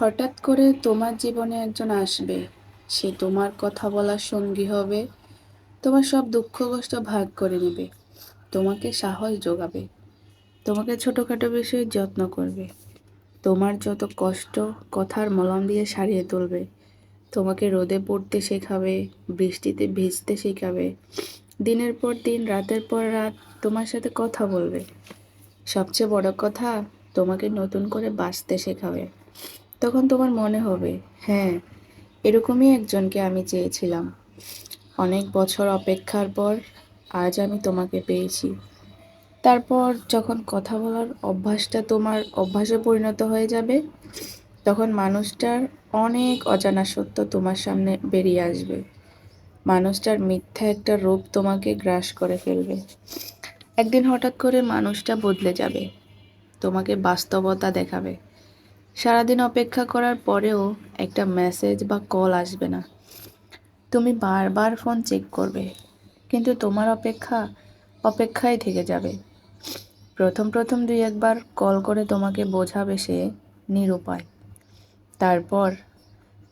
হঠাৎ করে তোমার জীবনে একজন আসবে। সে তোমার কথা বলার সঙ্গী হবে। তোমার সব দুঃখ কষ্ট ভাগ করে নেবে। তোমাকে সাহস যোগাবে। তোমাকে ছোটোখাটো বিষয়ে যত্ন করবে। তোমার যত কষ্ট কথার মলম দিয়ে সারিয়ে তুলবে, তোমাকে রোদে পড়তে শেখাবে, বৃষ্টিতে ভিজতে শেখাবে। দিনের পর দিন, রাতের পর রাত তোমার সাথে কথা বলবে। সবচেয়ে বড় কথা, তোমাকে নতুন করে বাঁচতে শেখাবে। তখন তোমার মনে হবে হ্যাঁ এরকমই একজনকে আমি চেয়েছিলাম। অনেক বছর অপেক্ষার পর আজ আমি তোমাকে পেয়েছি। তারপর যখন কথা বলার অভ্যাসটা তোমার অভ্যাসে পরিণত হয়ে যাবে, তখন মানুষটার অনেক অজানা সত্য তোমার সামনে বেরিয়ে আসবে। মানুষটার মিথ্যা একটা রূপ তোমাকে গ্রাস করে ফেলবে। একদিন হঠাৎ করে মানুষটা বদলে যাবে, তোমাকে বাস্তবতা দেখাবে। সারাদিন অপেক্ষা করার পরেও একটা মেসেজ বা কল আসবে না। তুমি বারবার ফোন চেক করবে, কিন্তু তোমার অপেক্ষা অপেক্ষায় থেকে যাবে। প্রথম প্রথম দুই একবার কল করে তোমাকে বোঝাবে সে নিরুপায়। তারপর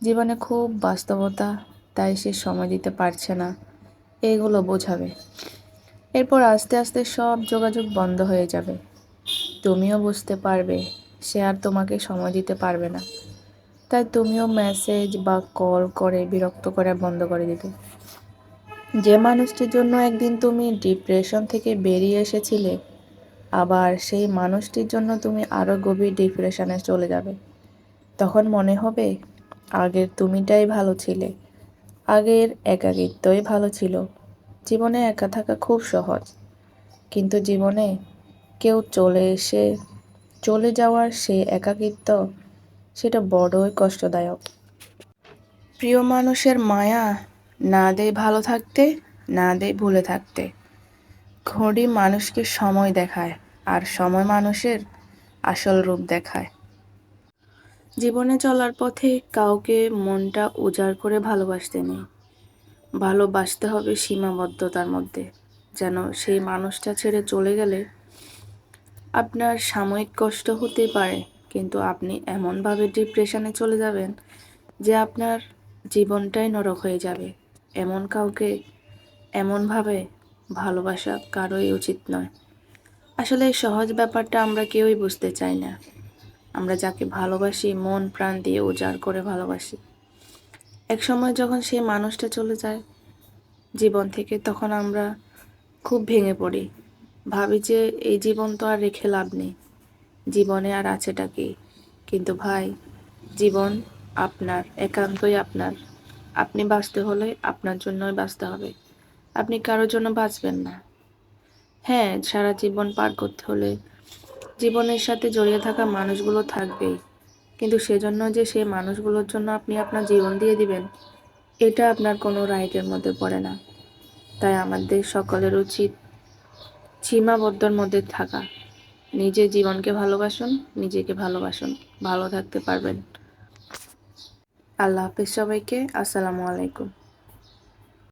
জীবনে খুব বাস্তবতা, তাই সে সময় দিতে পারছে না, এগুলো বোঝাবে। এরপর আস্তে আস্তে সব যোগাযোগ বন্ধ হয়ে যাবে। তুমিও বুঝতে পারবে সে আর তোমাকে সময় দিতে পারবে না। তাই তুমিও মেসেজ বা কল করে বিরক্ত করে বন্ধ করে দিতে। যে মানুষটির জন্য একদিন তুমি ডিপ্রেশন থেকে বেরিয়ে এসেছিলে, আবার সেই মানুষটির জন্য তুমি আরও গভীর ডিপ্রেশনে চলে যাবে। তখন মনে হবে, আগের তুমিটাই ভালো ছিলে। আগের একাকিত্বই ভালো ছিল। জীবনে একা থাকা খুব সহজ। কিন্তু জীবনে কেউ চলে এসে চলে যাওয়ার সে একাকিত্ব, সেটা বড়ই কষ্টদায়ক। প্রিয় মানুষের মায়া, না দেয় ভালো থাকতে, না দেয় ভুলে থাকতে। ঘড়ি মানুষকে সময় দেখায়, আর সময় মানুষের আসল রূপ দেখায়। জীবনে চলার পথে কাউকে মনটা উজাড় করে ভালোবাসতে নেই। ভালোবাসতে হবে সীমাবদ্ধতার মধ্যে, যেন সেই মানুষটা ছেড়ে চলে গেলে আপনার সাময়িক কষ্ট হতে পারে, কিন্তু আপনি এমনভাবে ডিপ্রেশনে চলে যাবেন যে আপনার জীবনটাই নরক হয়ে যাবে। এমন কাউকে এমনভাবে ভালোবাসা কারোই উচিত নয়। আসলে সহজ ব্যাপারটা আমরা কেউই বুঝতে চাই না। আমরা যাকে ভালোবাসি, মন, প্রাণ দিয়ে উজাড় করে ভালোবাসি। এক সময় যখন সেই মানুষটা চলে যায় জীবন থেকে, তখন আমরা খুব ভেঙে পড়ি। ভাবি যে এই জীবন তো আর রেখে লাভ নেই। জীবনে আর আছেটা কি? কিন্তু ভাই, জীবন আপনার, একান্তই আপনার। আপনি বাঁচতে হলে আপনার জন্যই বাঁচতে হবে। আপনি কারোর জন্য বাঁচবেন না। হ্যাঁ সারা জীবন পার করতে হলে জীবনের সাথে জড়িয়ে থাকা মানুষগুলো থাকবেই। কিন্তু সেজন্য যে সেই মানুষগুলোর জন্য আপনি আপনার জীবন দিয়ে দিবেন, এটা আপনার কোনো রাইটের মধ্যে পড়ে না। তাই আমাদের সকলের উচিত সীমাবদ্ধর মধ্যে থাকা। নিজের জীবনকে ভালোবাসুন, নিজেকে ভালোবাসুন, ভালো থাকতে পারবেন। আল্লাহ হাফিজ সবাইকে, আসসালামু আলাইকুম।